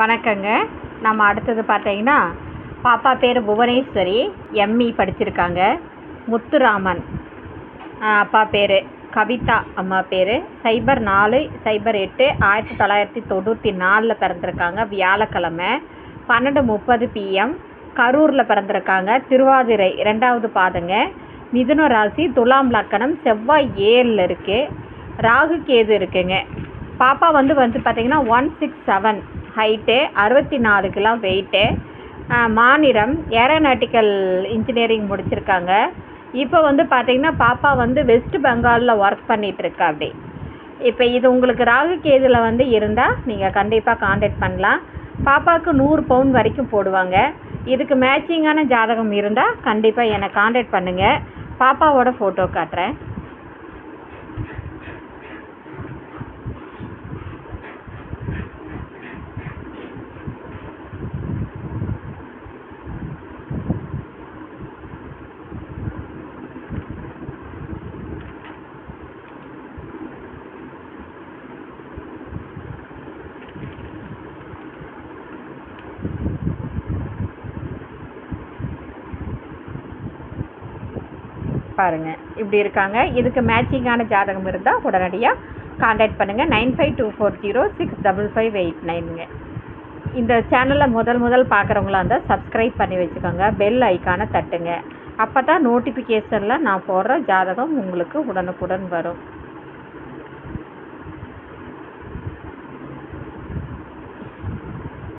வணக்கங்க. நம்ம அடுத்தது பார்த்தீங்கன்னா பாப்பா பேர் புவனேஸ்வரி எம்இ படிச்சிருக்காங்க. முத்துராமன் அப்பா பேர். கவிதா அம்மா பேர். சைபர் நாலு சைபர் எட்டு ஆயிரத்தி தொள்ளாயிரத்தி தொண்ணூற்றி நாலில் பிறந்திருக்காங்க. வியாழக்கிழமை பன்னெண்டு முப்பது பிஎம் கரூரில் பிறந்திருக்காங்க. திருவாதிரை ரெண்டாவது பாதங்க. மிதுன ராசி துலாம் லக்கணம் செவ்வாய் ஏழில் இருக்குது ராகு கேது இருக்குங்க. பாப்பா வந்து வந்து பார்த்தீங்கன்னா ஒன் சிக்ஸ் செவன் ஹைட்டு அறுபத்தி நாலு கிலோ வெயிட்டு மாநிலம் ஏரோநாட்டிக்கல் இன்ஜினியரிங் முடிச்சிருக்காங்க. இப்போ வந்து பார்த்தீங்கன்னா பாப்பா வந்து வெஸ்ட் பெங்காலில் ஒர்க் பண்ணிகிட்ருக்கா இருக்கா அப்படி. இப்போ இது உங்களுக்கு ராகு கேதுல வந்து இருந்தால் நீங்கள் கண்டிப்பாக காண்டாக்ட் பண்ணலாம். பாப்பாவுக்கு நூறு பவுன் வரைக்கும் போடுவாங்க. இதுக்கு மேட்சிங்கான ஜாதகம் இருந்தால் கண்டிப்பாக என்னை காண்டாக்ட் பண்ணுங்கள் பாப்பாவோட ஃபோட்டோ காட்டுறேன். பாருங்க இப்படி இருக்காங்க. இதுக்கு மேட்சிங்கான ஜாதகம் இருந்தால் உடனடியாக காண்டாக்ட் பண்ணுங்கள் nine five two four zero six double five eight நைனுங்க இந்த சேனலை முதல் முதல் பார்க்குறவங்களா இருந்தால் சப்ஸ்கிரைப் பண்ணி வச்சுக்கோங்க. பெல் ஐக்கானை தட்டுங்க. அப்போ தான் நோட்டிஃபிகேஷனில் நான் போடுற ஜாதகம் உங்களுக்கு உடனுக்குடன் வரும்.